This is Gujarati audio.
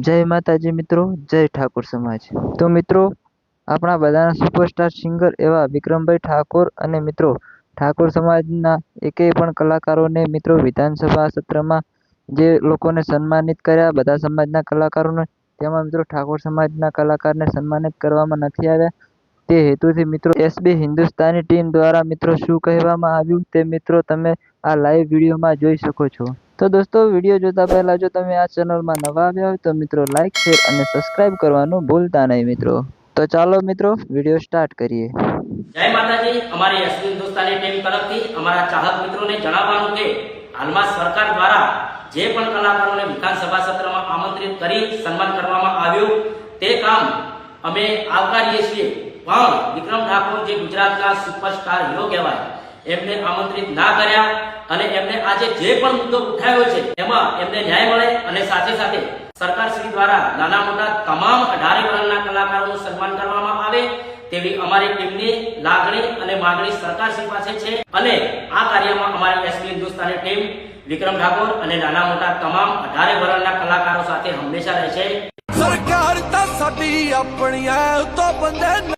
જય માતાજી મિત્રો, જય ઠાકોર સમાજ. તો મિત્રો, આપણા બધાના સુપરસ્ટાર સિંગર એવા વિક્રમભાઈ ઠાકોર અને મિત્રો, ઠાકોર સમાજના એકેય પણ કલાકારોને મિત્રો વિધાનસભા સત્રમાં જે લોકોને સન્માનિત કર્યા, બધા સમાજના કલાકારોને, તેમાં મિત્રો ઠાકોર સમાજના કલાકારને સન્માનિત કરવામાં નથી આવ્યા. તે હેતુથી મિત્રો એસબી હિન્દુસ્તાની ટીમ દ્વારા મિત્રો શું કહેવામાં આવ્યું તે મિત્રો તમે આ લાઈવ વિડીયોમાં જોઈ શકો છો. તો દોસ્તો, વીડિયો જોતા પહેલા જો તમે આ ચેનલમાં નવા આવ્યા હોય તો મિત્રો લાઈક શેર અને સબસ્ક્રાઇબ કરવાનું ભૂલતા નહીં મિત્રો. તો ચાલો મિત્રો, વીડિયો સ્ટાર્ટ કરીએ. જય માતાજી, અમારી એસબી હિન્દુસ્તાની ટીમ તરફથી અમારા ચાહક મિત્રોને જણાવવાનું કે હાલમાં સરકાર દ્વારા જે પણ કલાકારોને વિધાનસભા સત્રમાં આમંત્રિત કરી સન્માન કરવામાં આવ્યું તે કામ અમે આવકારીએ છીએ. વાવણ વિક્રમ ઠાકોર જે ગુજરાતના સુપરસ્ટાર હીરો કહેવાય, એમને આમંત્રિત ના કર્યા અને એમને આજે જે પણ મુદ્દો ઉઠાવ્યો છે, એમાં એમને ન્યાય મળે અને સાથે સાથે સરકાર શ્રી દ્વારા નાના મોટા તમામ અઢારે વર્ણના કલાકારોનું સન્માન કરવામાં આવે તેવી અમારી ટીમની લાગણી અને માગણી સરકાર શ્રી પાસે છે અને આ કાર્યમાં અમારી એસપી હિન્દુસ્તાની ટીમ, વિક્રમ ઠાકોર અને નાના મોટા તમામ અઢારે વરણના કલાકારો સાથે હંમેશા રહેશે સરકાર તો સાડી આપણી તો બંધન